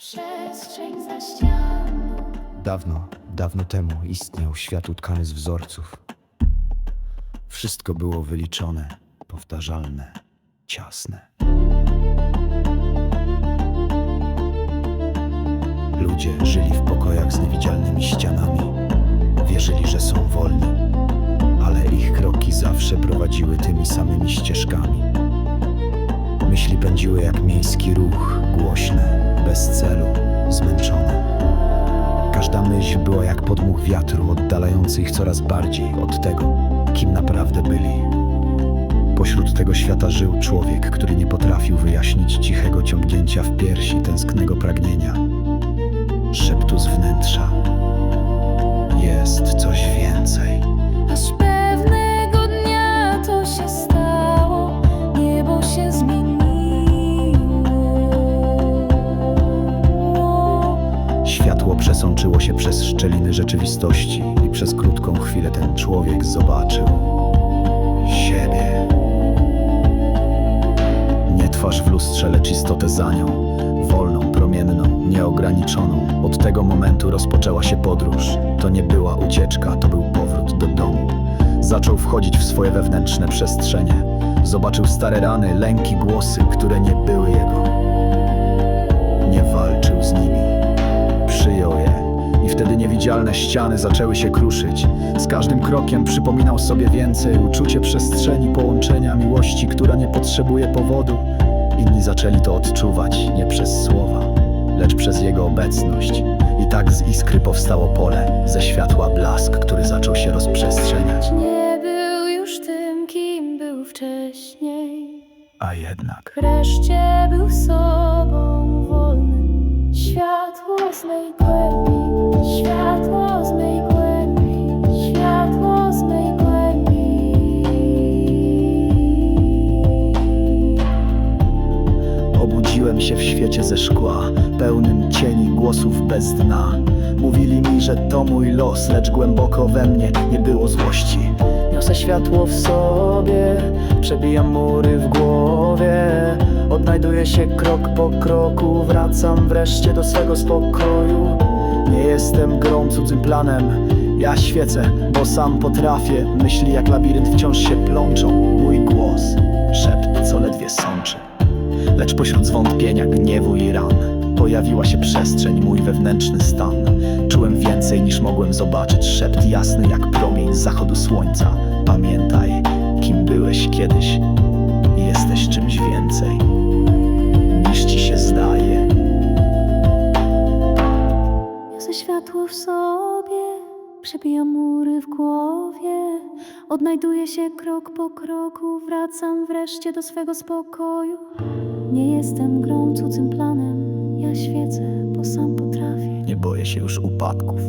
Przestrzeń za ścianą. Dawno, dawno temu istniał świat utkany z wzorców. Wszystko było wyliczone, powtarzalne, ciasne. Ludzie żyli w pokojach z niewidzialnymi ścianami. Wierzyli, że są wolni, ale ich kroki zawsze prowadziły tymi samymi ścieżkami. Myśli pędziły jak miejski ruch, głośne, bez celu, zmęczone. Każda myśl była jak podmuch wiatru, oddalający ich coraz bardziej od tego, kim naprawdę byli. Pośród tego świata żył człowiek, który nie potrafił wyjaśnić cichego ciągnięcia w piersi tęsknego pragnienia. Szeptu z wnętrza. Jest coś więcej. Światło przesączyło się przez szczeliny rzeczywistości i przez krótką chwilę ten człowiek zobaczył siebie. Nie twarz w lustrze, lecz istotę za nią, wolną, promienną, nieograniczoną. Od tego momentu rozpoczęła się podróż. To nie była ucieczka, to był powrót do domu. Zaczął wchodzić w swoje wewnętrzne przestrzenie. Zobaczył stare rany, lęki, głosy, które nie były jego. Nie walczył z nimi wtedy niewidzialne ściany zaczęły się kruszyć. Z każdym krokiem przypominał sobie więcej uczucie przestrzeni, połączenia, miłości, która nie potrzebuje powodu. Inni zaczęli to odczuwać nie przez słowa, lecz przez jego obecność. I tak z iskry powstało pole, ze światła blask, który zaczął się rozprzestrzeniać. Nie był już tym, kim był wcześniej. A jednak Wreszcie był sobą świecie ze szkła, pełnym cieni głosów bez dna. Mówili mi, że to mój los, lecz głęboko we mnie nie było złości. Niosę światło w sobie, przebijam mury w głowie. Odnajduję się krok po kroku, wracam wreszcie do swego spokoju. Nie jestem grą cudzym planem, ja świecę, bo sam potrafię. Myśli jak labirynt wciąż się plączą. Mój głos, szept, co ledwie sączy. Lecz pośród zwątpienia, gniewu i ran Pojawiła się przestrzeń, mój wewnętrzny stan Czułem więcej niż mogłem zobaczyć Szept jasny jak promień z zachodu słońca Pamiętaj, kim byłeś kiedyś Jesteś czymś więcej Niż ci się zdaje Niosę światło w sobie, przebijam mury w głowie. Odnajduję się krok po kroku, wracam wreszcie do swego spokoju. Nie jestem grą cudzym planem, ja świecę, bo sam potrafię. Nie boję się już upadków.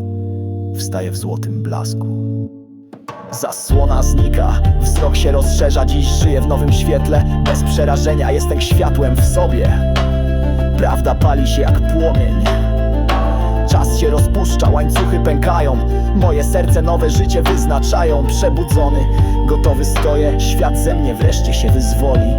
Wstaję w złotym blasku. Zasłona znika, wzrok się rozszerza. Dziś żyję w nowym świetle. Bez przerażenia jestem światłem w sobie. Prawda pali się jak płomień. Czas się rozpuszcza, łańcuchy pękają. Moje serce nowe życie wyznaczają. Przebudzony, gotowy stoję. Świat ze mnie wreszcie się wyzwoli